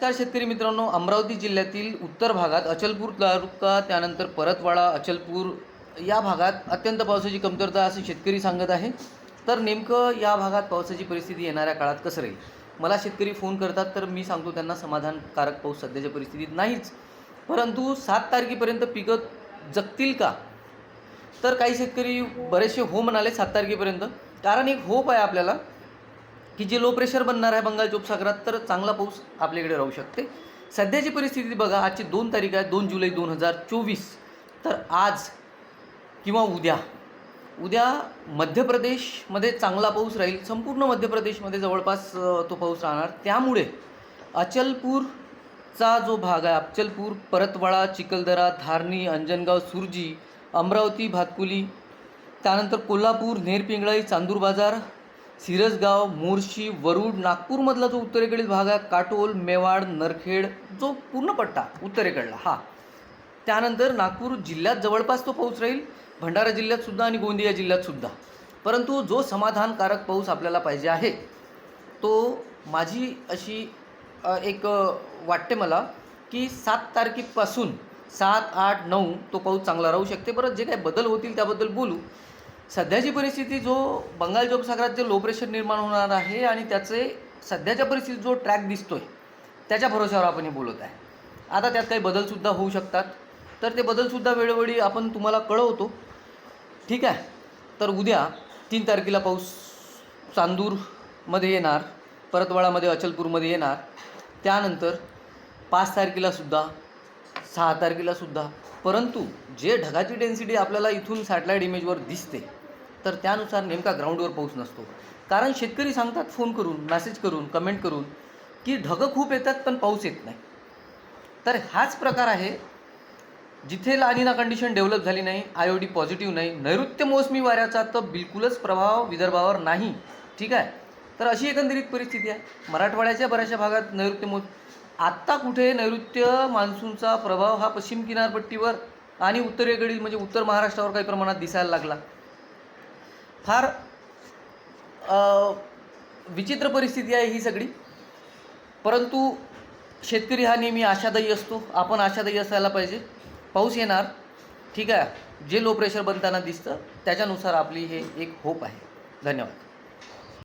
नमस्कार शेतकरी मित्रांनो अमरावती जिल्ह्यातील उत्तर भागात अचलपूर तालुका त्यानंतर परतवाडा अचलपूर या भागात अत्यंत पावसाची कमतरता असे शेतकरी सांगत आहे. तर नेमकं या भागात पावसाची परिस्थिती येणाऱ्या काळात कसं राहील? मला शेतकरी फोन करतात तर मी सांगतो त्यांना समाधानकारक पाऊस सध्याच्या परिस्थितीत नाहीच. परंतु सात तारखेपर्यंत पिकं जगतील का? तर काही शेतकरी बरेचसे हो म्हणाले सात तारखेपर्यंत. कारण एक होप आहे आपल्याला की जे लो प्रेशर बनणार आहे बंगालच्या उपसागरात तर चांगला पाऊस आपल्याकडे राहू शकते. सध्याची परिस्थिती बघा आजची दोन तारीख आहे दोन जुलै दोन हजार चोवीस. तर आज किंवा उद्या उद्या मध्य प्रदेशमध्ये चांगला पाऊस राहील संपूर्ण मध्य प्रदेशमध्ये जवळपास तो पाऊस राहणार. त्यामुळे अचलपूरचा जो भाग आहे अचलपूर परतवाडा चिखलदरा धारणी अंजनगाव सुरजी अमरावती भातकुली त्यानंतर कोल्हापूर नेरपिंगळाई चांदूर बाजार सिरसगाव मोर्शी वरुड नागपूरमधला जो उत्तरेकडील भाग आहे काटोल मेवाड नरखेड जो पूर्ण पट्टा उत्तरेकडला हा. त्यानंतर नागपूर जिल्ह्यात जवळपास तो पाऊस राहील भंडारा जिल्ह्यातसुद्धा आणि गोंदिया जिल्ह्यातसुद्धा परंतु जो समाधानकारक पाऊस आपल्याला पाहिजे आहे तो माझी अशी एक वाटते मला की सात तारखेपासून सात आठ नऊ तो पाऊस चांगला राहू शकते. परत जे काही बदल होतील त्याबद्दल बोलू. सध्याची परिस्थिती जो बंगालच्या उपसागरात जे लो प्रेशर निर्माण होणार आहे आणि त्याचे सध्याच्या परिस्थितीत जो ट्रॅक दिसतोय त्याच्या भरोश्यावर आपण हे बोलत आहे. आता त्यात काही बदलसुद्धा होऊ शकतात. तर ते बदलसुद्धा वेळोवेळी आपण तुम्हाला कळवतो. ठीक आहे? तर उद्या तीन तारखेला पाऊस चांदूरमध्ये येणार परतवाडामध्ये अचलपूरमध्ये येणार. त्यानंतर पाच तारखेलासुद्धा सहा तारखेलासुद्धा परंतु जे ढगाची डेन्सिटी आपल्याला इथून सॅटेलाईट इमेजवर दिसते तर त्यानुसार नेमका ग्राउंडवर पाऊस नसतो. कारण शेतकरी सांगतात फोन करून मेसेज करून कमेंट करून की ढगं खूप येतात पण पाऊस येत नाही. तर हाच प्रकार आहे जिथे लानिना कंडिशन डेव्हलप झाली नाही आय ओ डी पॉझिटिव्ह नाही नैऋत्य मोसमी वाऱ्याचा तर बिलकुलच प्रभाव विदर्भावर नाही. ठीक आहे? तर अशी एकंदरीत परिस्थिती आहे. मराठवाड्याच्या बऱ्याचशा भागात नैऋत्य मोस आत्ता कुठे नैऋत्य मान्सूनचा प्रभाव हा पश्चिम किनारपट्टीवर आणि उत्तरेकडील म्हणजे उत्तर महाराष्ट्रावर काही प्रमाणात दिसायला लागला. फार विचित्र परिस्थिती आहे ही सगळी. परंतु शेतकरी हा नेहमी आशादायी असतो. आपण आशादायी असायला पाहिजे. पाऊस येणार. ठीक आहे. जे लो प्रेशर बनताना दिसतं त्याच्यानुसार आपली हे एक होप आहे. धन्यवाद.